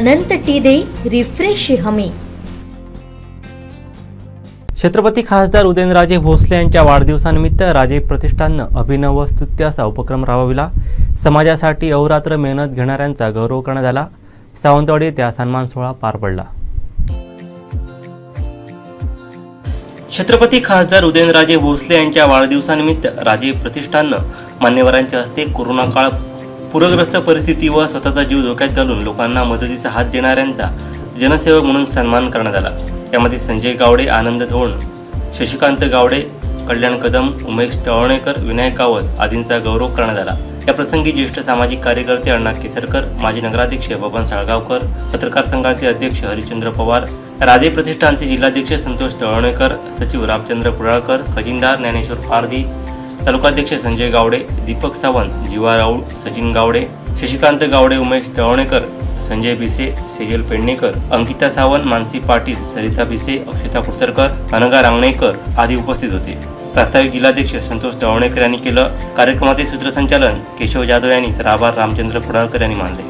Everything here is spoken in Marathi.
अनंत टी दे रिफ्रेश हमी. छत्रपती खासदार उदयनराजे भोसले यांच्या वाढदिवसानिमित्त राजे प्रतिष्ठाननं अभिनव स्तुत्य असा उपक्रम राबविला. समाजासाठी अहोरात्र मेहनत घेणाऱ्यांचा गौरव करण्यात आला. सावंतवाडी त्या सन्मान सोहळा पार पडला. छत्रपती खासदार उदयनराजे भोसले यांच्या वाढदिवसानिमित्त राजे प्रतिष्ठाननं मान्यवरांच्या हस्ते कोरोना काळ पूरग्रस्त परिस्थिती व स्वतःचा जीव धोक्यात घालून लोकांना मदतीचा हात देणाऱ्यांचा जनसेवक म्हणून सन्मान करण्यात आला. यामध्ये संजय गावडे आनंद धोण शशिकांत गावडे कल्याण कदम उमेश टवणेकर विनायक कावस आदींचा गौरव करण्यात आला. या प्रसंगी ज्येष्ठ सामाजिक कार्यकर्ते अण्णा केसरकर माजी नगराध्यक्ष बबन साळगावकर पत्रकार संघाचे अध्यक्ष हरिचंद्र पवार राजे प्रतिष्ठानचे जिल्हाध्यक्ष संतोष तळवणेकर सचिव रामचंद्र कुडाळकर खजिनदार ज्ञानेश्वर पारधी तालुकाध्यक्ष संजय गावडे दीपक सावंत जीवा राऊळ सचिन गावडे शशिकांत गावडे उमेश तळवणेकर संजय भिसे सेजल पेडणेकर अंकिता सावंत मानसी पाटील सरिता भिसे अक्षता कुडतरकर अनगा रांगणेकर आदी उपस्थित होते. प्रास्ताविक जिल्हाध्यक्ष संतोष तळवणेकर यांनी केलं. कार्यक्रमाचे सूत्रसंचालन केशव जाधव यांनी तर आभार रामचंद्र कुडाळकर यांनी मानले.